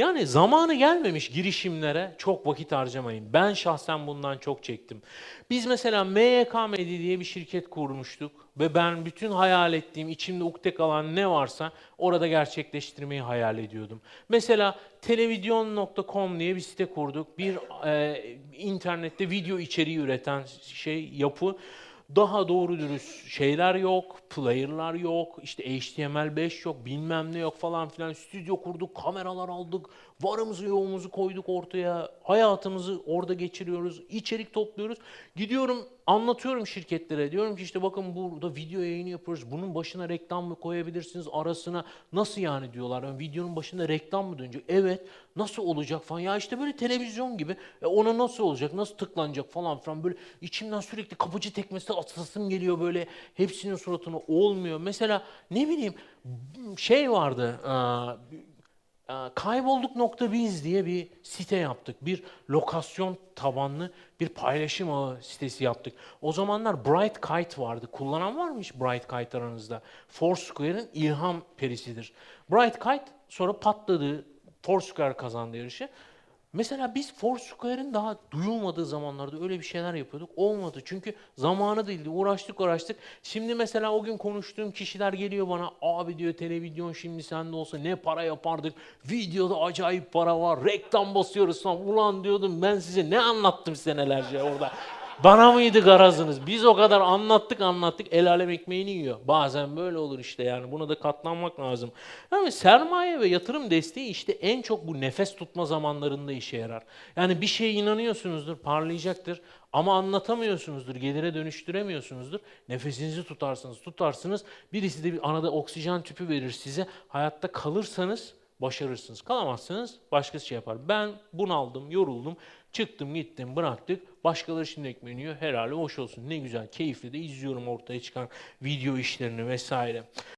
Yani zamanı gelmemiş girişimlere çok vakit harcamayın. Ben şahsen bundan çok çektim. Biz mesela MYK Medya diye bir şirket kurmuştuk ve ben bütün hayal ettiğim, içimde ukde kalan ne varsa orada gerçekleştirmeyi hayal ediyordum. Mesela televizyon.com diye bir site kurduk. Bir e, internette video içeriği üreten şey yapı. Daha doğru dürüst şeyler yok, player'lar yok, işte HTML5 yok, bilmem ne yok falan filan. Stüdyo kurduk, kameralar aldık, varımızı yoğumuzu koyduk ortaya. Hayatımızı orada geçiriyoruz, içerik topluyoruz. Gidiyorum anlatıyorum şirketlere. Diyorum ki işte bakın burada video yayını yapıyoruz. Bunun başına reklam mı koyabilirsiniz arasına? Nasıl yani diyorlar. Yani videonun başında reklam mı dönecek? Evet. Nasıl olacak falan. Ya işte böyle televizyon gibi. E ona nasıl olacak? Nasıl tıklanacak falan filan. Böyle içimden sürekli kapıcı tekmesi atasım geliyor böyle. Hepsinin suratına olmuyor. Mesela ne bileyim şey vardı. aa, ee, Kaybolduk.biz diye bir site yaptık. Bir lokasyon tabanlı bir paylaşım ağı sitesi yaptık. O zamanlar Bright Kite vardı. Kullanan var mı hiç Bright Kite aranızda? Foursquare'ın ilham perisidir. Bright Kite sonra patladı. Foursquare kazandı yarışı. Mesela biz Foursquare'ın daha duyulmadığı zamanlarda öyle bir şeyler yapıyorduk. Olmadı. Çünkü zamanı değildi. Uğraştık uğraştık. Şimdi mesela o gün konuştuğum kişiler geliyor bana. Abi diyor televizyon şimdi sende olsa ne para yapardık. Videoda acayip para var. Reklam basıyoruz falan. Ulan diyordum ben size ne anlattım senelerce orada. Bana mıydı garazınız? Biz o kadar anlattık anlattık el alem ekmeğini yiyor. Bazen böyle olur işte yani buna da katlanmak lazım. Yani sermaye ve yatırım desteği işte en çok bu nefes tutma zamanlarında işe yarar. Yani bir şeye inanıyorsunuzdur parlayacaktır ama anlatamıyorsunuzdur, gelire dönüştüremiyorsunuzdur. Nefesinizi tutarsınız, tutarsınız. Birisi de bir anada oksijen tüpü verir size. Hayatta kalırsanız başarırsınız. Kalamazsanız başkası şey yapar. Ben bunaldım, yoruldum. Çıktım gittim bıraktık. Başkaları şimdi ekmeğini yiyor. Herhalde hoş olsun. Ne güzel, keyifli de izliyorum ortaya çıkan video işlerini vesaire.